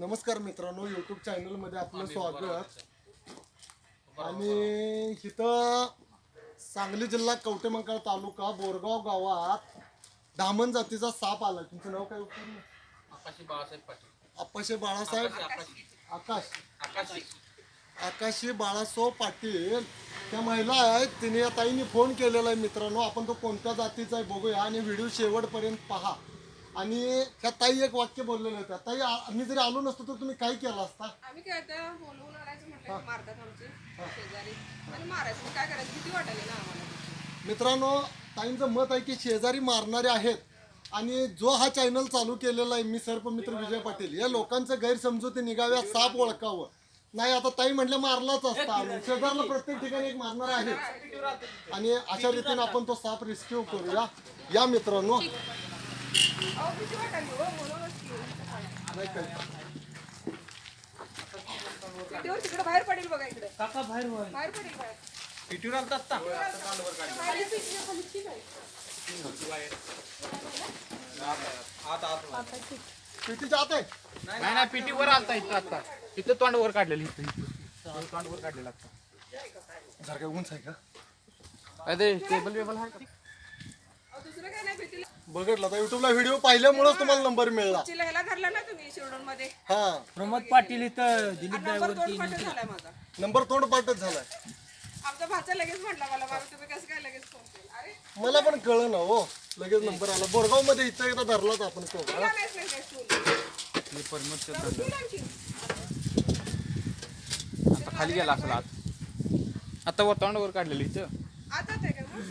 नमस्कार मित्रांनो युट्यूब चॅनलमध्ये आपलं स्वागत. आणि इथं सांगली जिल्हा कवटेमंकाळ तालुका बोरगाव गावात धामण जातीचा साप आला. तुमचं नाव काय? आकाशी बाळासाहेब पाटील. आप्पाशे बाळासाहेब आकाशी. आकाश बाळासाहेब पाटील. त्या महिला आहेत तिने या ताईने फोन केलेला आहे मित्रांनो. आपण तो कोणत्या जातीचा आहे बघूया आणि व्हिडिओ शेवटपर्यंत पहा. आणि त्या ताई एक वाक्य बोललेलं होत्या ताई आ- मी जरी आलो नसतो तर तुम्ही काय केलं असता? आम्ही काय आता बोलवून आणायचं म्हटलं की मारतात आमचे शेजारी. आणि मारायचं मग काय करायचं? किती वाटायला ना आम्हाला. मित्रांनो ताईंचं मत आहे की शेजारी मारणारे आहेत. आणि जो हा चॅनल चालू केलेला आहे मी सर्पमित्र विजय पाटील या लोकांचं गैरसमजुती निघाव्या साप ओळखावं. नाही आता ताई म्हटलं मारलाच असता. शेजारला प्रत्येक ठिकाणी एक मारणार आहे. आणि अशा रीतीने आपण तो साप रिस्क्यू करूया. या मित्रांनो तिकडे बाहेर पडेल बघा इकडे. काका बाहेर होय बाहेर पडेल बाहेर पिटून आलता असता. बाहेर पेटीच्या खाली ठीक आहे. आत आत पेटीच्या आत आहे नाही नाही. पिटी वर आलता इथं आता इथं तोंड वर काढलेलं इथं इथं. तोंड वर काढलेलं आता जर काय उंच आहे का? अरे टेबल वेबल आहे का? दुसरं काय नाही पेटीला बघितलं तर युट्यूबला व्हिडिओ पाहिल्यामुळेच तुम्हाला नंबर मिळला. चिला ह्याला धरला ना तुम्ही शिरडोनमध्ये हा. प्रमोद पाटील इथं दिलीप नंबर दोन पाठ झालाय माझा. नंबर तोंड पाठच झालाय. आमचा भाचा लगेच म्हटला मला मला तुम्ही कसं काय लगेच फोन केला? अरे. मला पण कळलं ना हो. लगेच नंबर आला. बोरगावमध्ये इथं एकदा धरलाच आपण तुला नाहीच नाही आणखी. आता खाली गेला असेल आत आता वर तोंड वर काढलेलं इथं. आता ते का मग?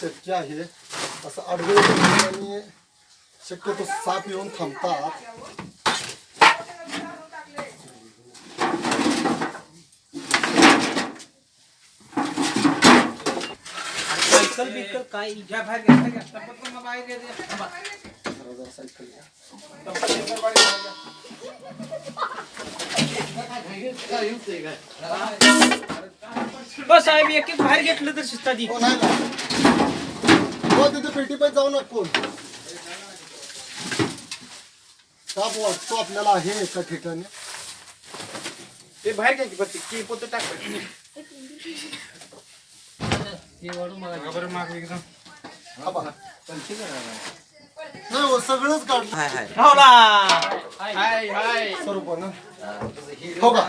चक्की आहे. असं आडवे शक्यतो साप येऊन थांबतात. काय सायकल घ्या. बस साहेब एक एक बाहेर घेतलं तर शिस्ता दी हो हो तिथे पेटी पण जाऊ नका. कोण साप वाटतो आपल्याला आहे एका ठिकाणी. ते बाहेर घ्या की बरं की पोत टाक बरं. माग एकदम हा बघा. नाही हो सगळंच काढलं. हाय हाय. स्वरूपानं हो का?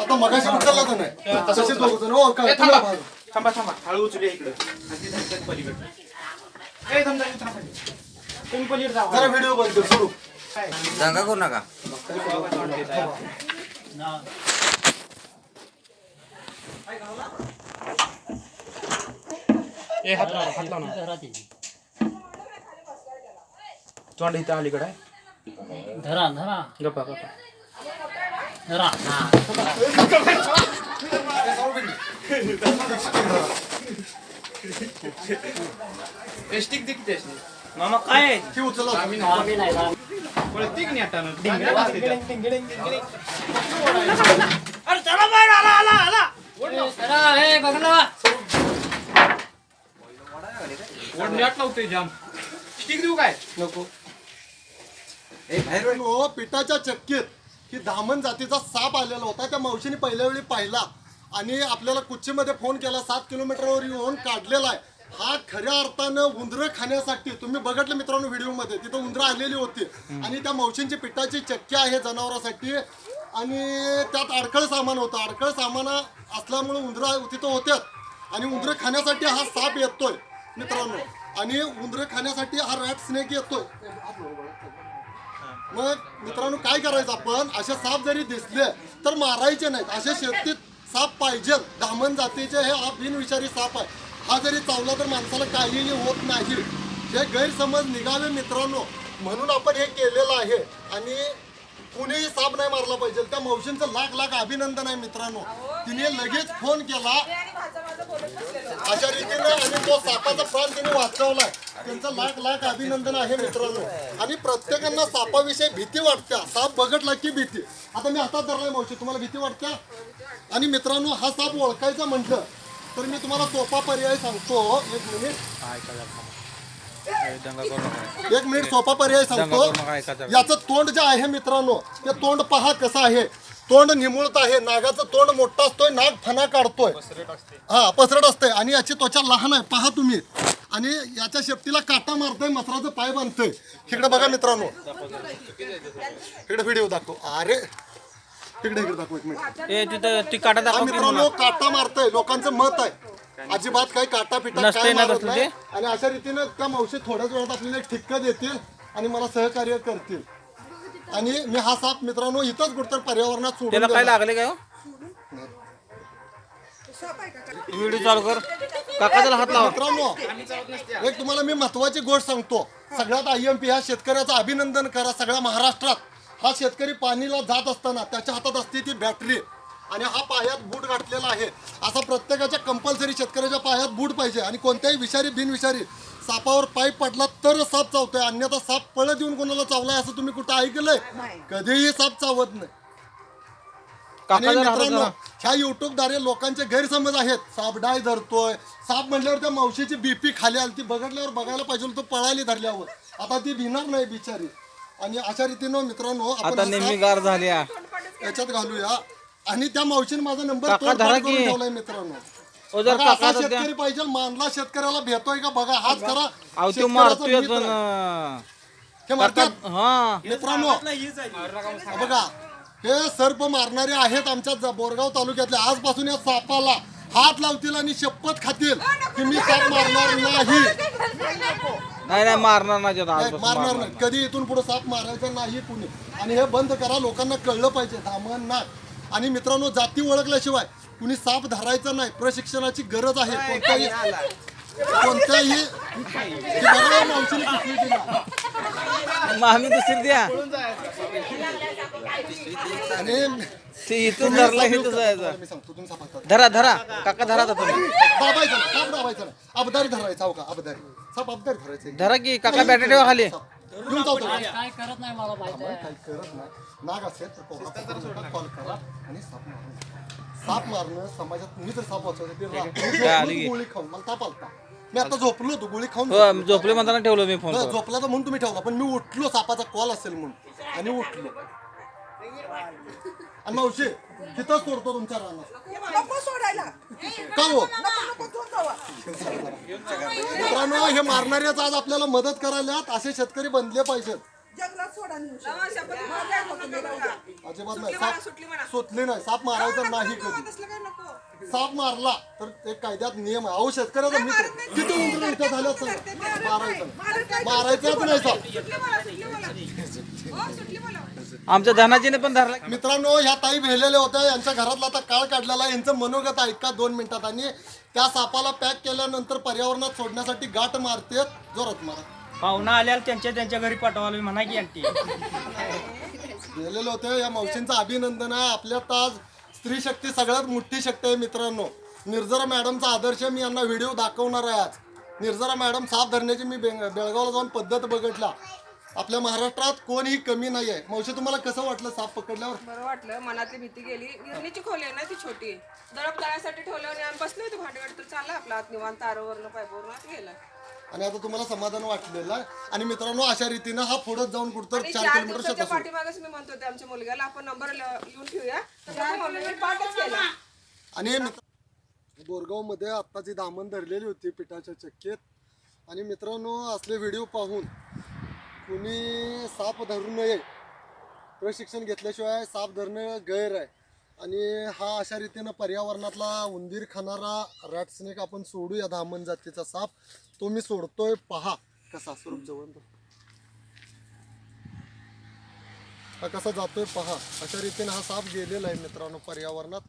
आता मगाशी उचलला तर नाही दोघं जण हो काय थांबा. थांबा. थांबा. हळू उचलूया इकडं. पलीकडे. तुम्ही जा. जरा व्हिडिओ कर स्वरूप दंगा करू नका. ए हात लाव हात लाव ना. तोंड इथं अलीकडे आहे. धरा धरा. गप्पा गप्पा. धरा. ए स्टिक दे किती असते मामा काय आहे? ती आता? अरे चला बाहेर आला आला आला. ना. ओढण्यात लावतोय जाम. स्टिक देऊ काय? नको. हो पिठाच्या चक्कीत. ही धामण जातीचा साप आलेला होता. त्या मावशीने पहिल्या वेळी पाहिला. आणि आपल्याला कुच्चीमध्ये फोन केला सात किलोमीटरवर येऊन काढलेला आहे. हा खऱ्या अर्थानं उंदरं खाण्यासाठी तुम्ही बघितलं मित्रांनो व्हिडिओमध्ये तिथं उंदरं आलेली होती. आणि त्या मावशींची पिठाची चक्की आहे जनावरांसाठी. आणि त्यात अडखळ सामान होतं. अडखळ सामान असल्यामुळे उंदरं तिथं होत्यात. आणि उंदरं खाण्यासाठी हा साप येतोय मित्रांनो. आणि उंदरं खाण्यासाठी हा रॅट स्नेक येतोय. मग मित्रांनो काय करायचं आपण? असे साप जरी दिसले तर मारायचे नाहीत. असे शेतीत साप पाहिजे दामन जातीचे हे हा बिनविषारी साप आहे. हा जरी चावला तर माणसाला काहीही होत नाही. हे गैरसमज निघावे मित्रांनो. म्हणून आपण हे केलेलं आहे. आणि कुणीही साप नाही मारला पाहिजे. त्या मावशींचं लाख लाख अभिनंदन आहे मित्रांनो. तिने लगेच फोन केला. अशा रीतीने आणि तो सापाचा प्राण त्यांनी वाचवलाय त्यांचं लाख लाख अभिनंदन आहे मित्रांनो. आणि प्रत्येकांना सापाविषयी भीती वाटते. साप बघटला की भीती. आता मी हातात धरलाय मावशी तुम्हाला भीती वाटते? आणि मित्रांनो हा साप ओळखायचा म्हटलं तर मी तुम्हाला सोपा पर्याय सांगतो. एक मिनिट. एक मिनिट सोपा पर्याय सांगतो. याचं तोंड जे आहे मित्रांनो ते तोंड पहा कसं आहे. तोंड निमुळत आहे नागाचं तोंड मोठं असतोय नाग फणा काढतोय. हा पसरट असतंय आणि याची त्वचा लहान आहे पहा तुम्ही. आणि याच्या शेपटीला काटा मारतोय मसराचं पाय बांधतोय. इकडे बघा मित्रांनो. इकडे व्हिडिओ दाखव. अरे इकडे इकडे दाखव एक मिनिट. ती काटा दाखव मित्रांनो. काटा मारतोय लोकांचं मत आहे. अजिबात काही काटा पिटा काय मारत नाही? आणि अशा रीतीनं त्या मावशी थोड्याच वेळात आपल्याला एक ठिक्क देतील आणि मला सहकार्य करतील. आणि मी हा साप मित्रांनो इथंच कुठतर पर्यावरणात सोडून त्याला काय. लागले काय हो? व्हिडिओ चालू कर. काका त्याला हात लावा. मित्रांनो एक तुम्हाला मी महत्वाची गोष्ट सांगतो. सगळ्यात आय एम पी ह्या शेतकऱ्याचं अभिनंदन करा. सगळ्या महाराष्ट्रात हा शेतकरी पाणीला जात असताना त्याच्या हातात असते ती बॅटरी. आणि हा पायात बूट घातलेला आहे. असा प्रत्येकाच्या कंपल्सरी शेतकऱ्याच्या पायात बूट पाहिजे. आणि कोणत्याही विषारी बिनविषारी सापावर पाय पडला तर साप चावतोय. अन्यथा साप पळत येऊन कोणाला चावलाय असं तुम्ही कुठं ऐकलंय? कधीही साप चावत नाही. आणि मित्रांनो. ह्या युट्यूबद्वारे लोकांचे गैरसमज आहेत. साप डाय धरतोय. साप म्हणल्यावर त्या मावशीची बीपी खाली आली ती बघडल्यावर बघायला पाहिजे तो पळाली धरल्यावर. आता ती भिणार नाही बिचारी. आणि अशा रीतीनं मित्रांनो आपण आता हा नेहमी साप गार झाल्या याच्यात घालूया. आणि त्या मावशीने माझा नंबर करून. ठेवलाय मित्रांनो. बघा, असा. शेतकरी पाहिजे मानला शेतकऱ्याला भेटोय का? बघा हाच करा अहो तो शेतकऱ्याचा मारतोय हे मारतात? हा. मित्रांनो बघा हे सर्प मारणारे आहेत आमच्या ज- बोरगाव तालुक्यातले. आजपासून या सापाला हात लावतील आणि शपथ खातील की मी साप मारणार नाही. नाही नाही मारणार नाही त्याला नाही, आजपासून मारणार मारणार नाही. कधी इथून पुढे साप मारायचा नाही कुणी. आणि हे बंद करा लोकांना कळलं पाहिजे दामन नाक आणि मित्रांनो जाती ओळखल्याशिवाय कुणी साप धरायचा नाही प्रशिक्षणाची गरज आहे. कोणत्याही कोणत्याही आम्ही दुसरी द्या. आणि ते इथून धरला इथं जायचं. मी सांगतो तुम्ही साप हातात धरा धरा. काका धरा आता तुम्ही. दाबायचं नाही साप दाबायचं नाही अबदारी धरायचा हो का? अबदारी. साप अबदारी धरायचं. धरा की काका बॅटरी ठेवा खाली. घेऊन जाऊ तुम्ही. काय करत नाही नाग असेल तर कॉल करा. आणि साप मारून साप मारणं समाजात मी तर साप वाचवतो ते रात्री काय आली झोपलो की? गोळी खाऊन मला ताप आलता. मी आता झोपलो होतो गोळी खाऊन हो आम्ही झोपले म्हणताना ठेवलं मी फोन झोपला तर म्हणून तुम्ही ठेवला पण मी उठलो सापाचा कॉल असेल म्हणून. आणि उठलो. आणि मावशी तिथंच सोडतो तुमच्या रानात. नको सोडायला. का हो? नको नको घेऊन जावा. मित्रांनो हे मारणाऱ्याच आज आपल्याला मदत करायला असे शेतकरी बनले पाहिजेत. जंगलात सोडा नेऊ शकतो. राहू द्या. अजिबात सुटली नाही. म्हणा, साप सुटली म्हणा. सुटली नाही. साप मारायचा नाही कधी. तसलं काय नको. साप मारला तर ते कायद्यात नियम आहे. अहो शेतकऱ्याचा मित्र किती उंदर इथं झालं सांगा मारायचं. नाही. मारायचाच नाही. साप. सुटली मला सुटली मला हो सुटली मला आमच्या धनाजीने पण धरला. मित्रांनो ह्या ताई भेलेल्या होत्या. यांच्या घरातला आता काळ काढलेला आहे. यांचं मनोगत ऐका दोन मिनिटात आणि त्या सापाला पॅक केल्यानंतर पर्यावरणात सोडण्यासाठी गाठ मारते जोरात मारा. पाहुणा आल्याला त्यांच्या त्यांच्या घरी पाठवायला म्हणा की आंटी. गेलेले होते या मावशींचं अभिनंदन आहे. आपल्यात आज स्त्री शक्ती सगळ्यात मोठी शक्ती आहे मित्रांनो. निर्जरा मॅडमचा आदर्श मी यांना व्हिडिओ दाखवणार आहे आज. निर्जरा मॅडम साप धरण्याची मी बेंग बेळगावला जाऊन पद्धत बघितला. आपल्या महाराष्ट्रात कोणीही कमी नाही आहे. मावशी तुम्हाला कसं वाटलं साप पकडल्यावर? बरं वाटलं. मनातली भीती गेली. गिरणीची खोली आहे ना ती छोटी. दळप दळायसाठी ठेवल्यावर आम्ही बसले होते भांडेगाडी तर चालला आपला आत निवांत तारोवरनं पायपोवरून आत गेला. आणि आता तुम्हाला समाधान वाटलेलं आहे. आणि मित्रांनो अशा रीतीनं हा पुढे जाऊन कुठतर आणि चार चार किलोमीटर दिवसाच्या. पाठीमागच मी म्हणत होते आमच्या मुलग्याला आपण नंबर लिहून ठेवूया. तर त्याच्या मम्मीने पाठच केला. आणि मित्र बोरगावमध्ये आत्ताची दामन धरलेली होती पिठाच्या चक्कीत आणि मित्रांनो असले व्हिडिओ पाहून कुणी साप धरू नये प्रशिक्षण घेतल्याशिवाय साप धरणं गैर आहे. आणि हा अशा रीतीनं पर्यावरणातला उंदीर खाणारा रॅट स्नेक आपण सोडूया दामन जातीचा साप. तो मी सोडतोय पहा. कसा स्वरूप जवळ हा कसा जातोय पहा. अशा रीतीने हा साप गेलेला आहे मित्रांनो पर्यावरणात.